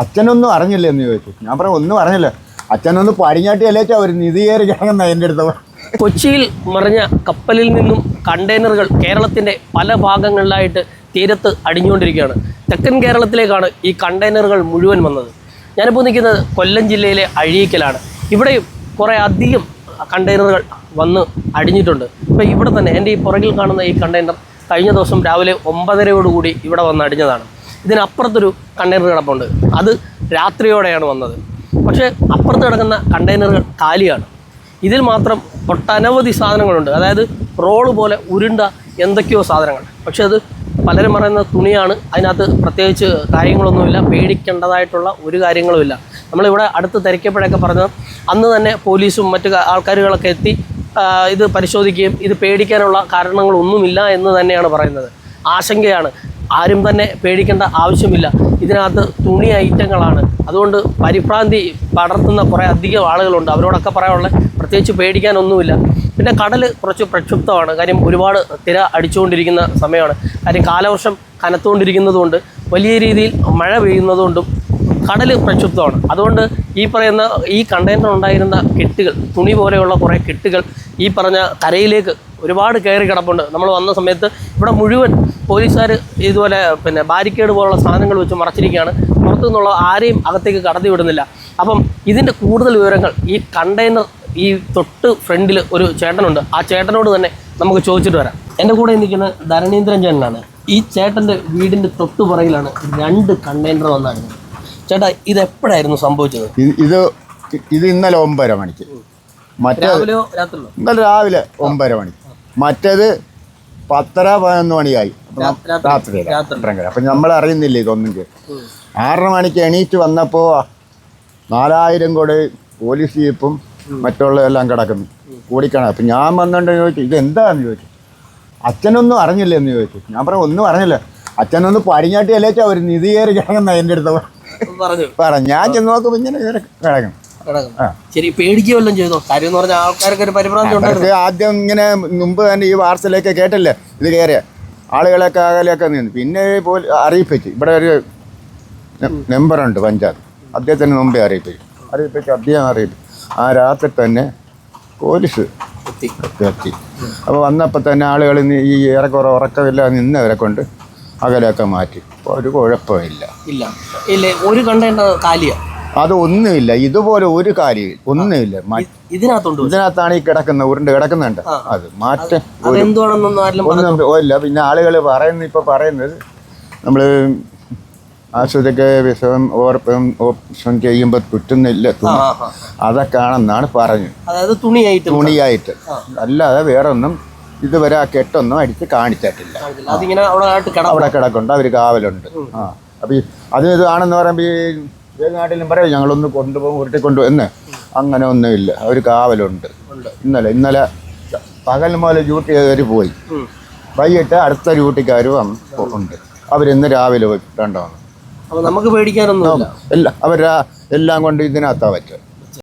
അച്ഛനൊന്നും അറിഞ്ഞില്ല എന്ന് ചോദിച്ചു. ഞാൻ പറഞ്ഞു ഒന്നും അറിഞ്ഞില്ല. അച്ഛനൊന്ന് പടിഞ്ഞാട്ടി അല്ലേച്ചാ ഒരു നിധി കയറി കിടക്കുന്ന എന്റെ അടുത്ത്. കൊച്ചിയിൽ മറിഞ്ഞ കപ്പലിൽ നിന്നും കണ്ടെയ്നറുകൾ കേരളത്തിന്റെ പല ഭാഗങ്ങളിലായിട്ട് തീരത്ത് അടിഞ്ഞുകൊണ്ടിരിക്കുകയാണ്. തെക്കൻ കേരളത്തിലേക്കാണ് ഈ കണ്ടെയ്നറുകൾ മുഴുവൻ വന്നത്. ഞാനിപ്പോൾ നിൽക്കുന്നത് കൊല്ലം ജില്ലയിലെ അഴീക്കലാണ്. ഇവിടെയും കുറേ അധികം കണ്ടെയ്നറുകൾ വന്ന് അടിഞ്ഞിട്ടുണ്ട്. ഇപ്പോൾ ഇവിടെ തന്നെ എന്റെ ഈ പുറകിൽ കാണുന്ന ഈ കണ്ടെയ്നർ കഴിഞ്ഞ ദിവസം രാവിലെ ഒമ്പതരയോടുകൂടി ഇവിടെ വന്ന് അടിഞ്ഞതാണ്. ഇതിനപ്പുറത്തൊരു കണ്ടെയ്നർ കിടപ്പുണ്ട്. അത് രാത്രിയോടെയാണ് വന്നത്. പക്ഷേ അപ്പുറത്ത് കിടക്കുന്ന കണ്ടെയ്നറുകൾ കാലിയാണ്. ഇതിൽ മാത്രം ഒട്ടനവധി സാധനങ്ങളുണ്ട്. അതായത് റോൾ പോലെ ഉരുണ്ട എന്തൊക്കെയോ സാധനങ്ങൾ. പക്ഷേ അത് പലരും പറയുന്ന തുണിയാണ്. അതിനകത്ത് പ്രത്യേകിച്ച് കാര്യങ്ങളൊന്നുമില്ല. പേടിക്കേണ്ടതായിട്ടുള്ള ഒരു കാര്യങ്ങളുമില്ല. നമ്മളിവിടെ അടുത്ത് തിരക്കിയപ്പോഴൊക്കെ പറഞ്ഞത് അന്ന് തന്നെ പോലീസും മറ്റു ആൾക്കാരുകളൊക്കെ എത്തി ഇത് പരിശോധിക്കുകയും ഇത് പേടിക്കാനുള്ള കാരണങ്ങളൊന്നുമില്ല എന്ന് തന്നെയാണ് പറയുന്നത്. ആശങ്കയാണ്. ആരും തന്നെ പേടിക്കേണ്ട ആവശ്യമില്ല. ഇതിനകത്ത് തുണി ഐറ്റങ്ങളാണ്. അതുകൊണ്ട് പരിഭ്രാന്തി പടർത്തുന്ന കുറേ അധികം ആളുകളുണ്ട്. അവരോടൊക്കെ പറയാനുള്ള പ്രത്യേകിച്ച് പേടിക്കാനൊന്നുമില്ല. പിന്നെ കടൽ കുറച്ച് പ്രക്ഷുബ്ധമാണ്. കാര്യം ഒരുപാട് തിര അടിച്ചുകൊണ്ടിരിക്കുന്ന സമയമാണ്. കാര്യം കാലവർഷം കനത്തുകൊണ്ടിരിക്കുന്നതുകൊണ്ട് വലിയ രീതിയിൽ മഴ പെയ്യുന്നതുകൊണ്ടും കടൽ പ്രക്ഷുബ്ധമാണ്. അതുകൊണ്ട് ഈ പറയുന്ന ഈ കണ്ടെയ്നർ ഉണ്ടായിരുന്ന കെട്ടുകൾ തുണി പോലെയുള്ള കുറേ കെട്ടുകൾ ഈ പറഞ്ഞ കരയിലേക്ക് ഒരുപാട് കയറി കിടപ്പുണ്ട്. നമ്മൾ വന്ന സമയത്ത് ഇവിടെ മുഴുവൻ പോലീസുകാർ ഇതുപോലെ പിന്നെ ബാരിക്കേഡ് പോലുള്ള സാധനങ്ങൾ വെച്ച് മറച്ചിരിക്കുകയാണ്. പുറത്തു നിന്നുള്ള ആരെയും അകത്തേക്ക് കടത്തി വിടുന്നില്ല. അപ്പം ഇതിന്റെ കൂടുതൽ വിവരങ്ങൾ ഈ കണ്ടെയ്നർ ഈ തൊട്ട് ഫ്രണ്ടിൽ ഒരു ചേട്ടനുണ്ട്. ആ ചേട്ടനോട് തന്നെ നമുക്ക് ചോദിച്ചിട്ട് വരാം. എന്റെ കൂടെ നിൽക്കുന്ന ധരണീന്ദ്രൻ ചേട്ടനാണ്. ഈ ചേട്ടന്റെ വീടിന്റെ തൊട്ട് പുറകിലാണ് രണ്ട് കണ്ടെയ്നർ വന്നാണ് ചേട്ടാ ഇത് എപ്പോഴായിരുന്നു സംഭവിച്ചത്? ഇത് ഇത് ഇന്നലെ ഒമ്പര മണിക്ക്. മറ്റേ ഇന്നലെ രാവിലെ ഒമ്പര മണി. മറ്റേത് പത്തര പതിനൊന്ന് മണിയായി. രാത്രി. രാത്രി. അപ്പം നമ്മൾ അറിയുന്നില്ല ഇതൊന്നും? ആറര മണിക്ക് എണീറ്റ് വന്നപ്പോൾ നാലായിരം കൂടെ പോലീസ് ജീപ്പും മറ്റുള്ളതെല്ലാം കിടക്കുന്നു. കൂടിക്കണം. അപ്പം ഞാൻ വന്നുകൊണ്ട് ചോദിച്ചു ഇത് എന്താന്ന് ചോദിച്ചു. അച്ഛനൊന്നും അറിഞ്ഞില്ല എന്ന് ചോദിച്ചു. ഞാൻ പറഞ്ഞു ഒന്നും അറിഞ്ഞില്ല. അച്ഛനൊന്ന് പടിഞ്ഞാട്ടി അല്ലേച്ചാ ഒരു നിധി കയറി കിടക്കുന്ന എന്റെ അടുത്ത്. പറഞ്ഞു. പറഞ്ഞു ഞാൻ ചെന്ന് നോക്കുമ്പോൾ ഇങ്ങനെ കിടക്കും. ശരി പേടിക്കുകയല്ലോ ചെയ്തു? കാര്യം എന്ന് പറഞ്ഞാൽ ആൾക്കാർക്ക് ഒരു പരിഭ്രാന്തി ഉണ്ടായിരുന്നു. ആദ്യം ഇങ്ങനെ മുമ്പ് തന്നെ ഈ വാർത്തയിലേക്ക് കേട്ടല്ലേ? ഇത് കയറിയ ആളുകളൊക്കെ അകലെയൊക്കെ നിന്ന് പിന്നെ പോലും അറിയിപ്പിച്ചു. ഇവിടെ ഒരു മെമ്പറുണ്ട് പഞ്ചായത്ത് അദ്ദേഹത്തിന് മുമ്പേ അറിയിപ്പിച്ചു. അറിയിപ്പിച്ച് അദ്ദേഹം അറിയിപ്പിച്ചു. ആ രാത്രി തന്നെ പോലീസ് എത്തി. എത്തി. അപ്പോൾ വന്നപ്പോൾ തന്നെ ആളുകൾ ഈ ഏറെക്കുറെ ഉറക്കമില്ല നിന്നവരെ കൊണ്ട് അകലെയൊക്കെ മാറ്റി. ഒരു കുഴപ്പമില്ല. ഇല്ല. ഇല്ല ഒരു കണ്ടേണ്ട കാലിയാ. അത് ഒന്നുമില്ല. ഇതുപോലെ ഒരു കാര്യം ഒന്നുമില്ല. ഇതിനകത്തുണ്ട് ഇതിനകത്താണ് ഈ കിടക്കുന്ന ഉരുണ്ട് കിടക്കുന്നുണ്ട്. അത് മാറ്റം ഒന്നും ഇല്ല. പിന്നെ ആളുകൾ പറയുന്ന ഇപ്പൊ പറയുന്നത് നമ്മൾ ആശുപത്രിക്ക് വിഷം ഓർപ്പം ഓപ്ഷൻ ചെയ്യുമ്പോൾ തുറ്റുന്നില്ല തുണി. ആണെന്നാണ് പറഞ്ഞത്. തുണിയായിട്ട്. തുണിയായിട്ട്. അല്ലാതെ വേറെ ഒന്നും ഇതുവരെ ആ കെട്ടൊന്നും അടിച്ച് കാണിച്ചിട്ടില്ല. അതിങ്ങനെ അവിടെ കിടക്കുണ്ട് അവർ കാവലുണ്ട്. ആ. അപ്പം ഈ അത് ഇതാണെന്ന് പറയുമ്പോൾ ഈ ഏത് നാട്ടിലും പറയും ഞങ്ങളൊന്ന് കൊണ്ടുപോകും ഉരുട്ടിക്കൊണ്ടു എന്ന്. അങ്ങനെ ഒന്നുമില്ല. അവർ കാവലുണ്ട്. ഇന്നലെ ഇന്നലെ പകൽ മുതൽ ഡ്യൂട്ടി ചെയ്തവർ പോയി. വൈകിട്ട് അടുത്ത ഡ്യൂട്ടിക്കാരും ഉണ്ട്. അവരിന്ന് രാവിലെ പോയി രണ്ടോ നമുക്ക് പേടിക്കാനൊന്നും എല്ലാം അവർ എല്ലാം കൊണ്ട് ഇതിനകത്താണ് പറ്റുക.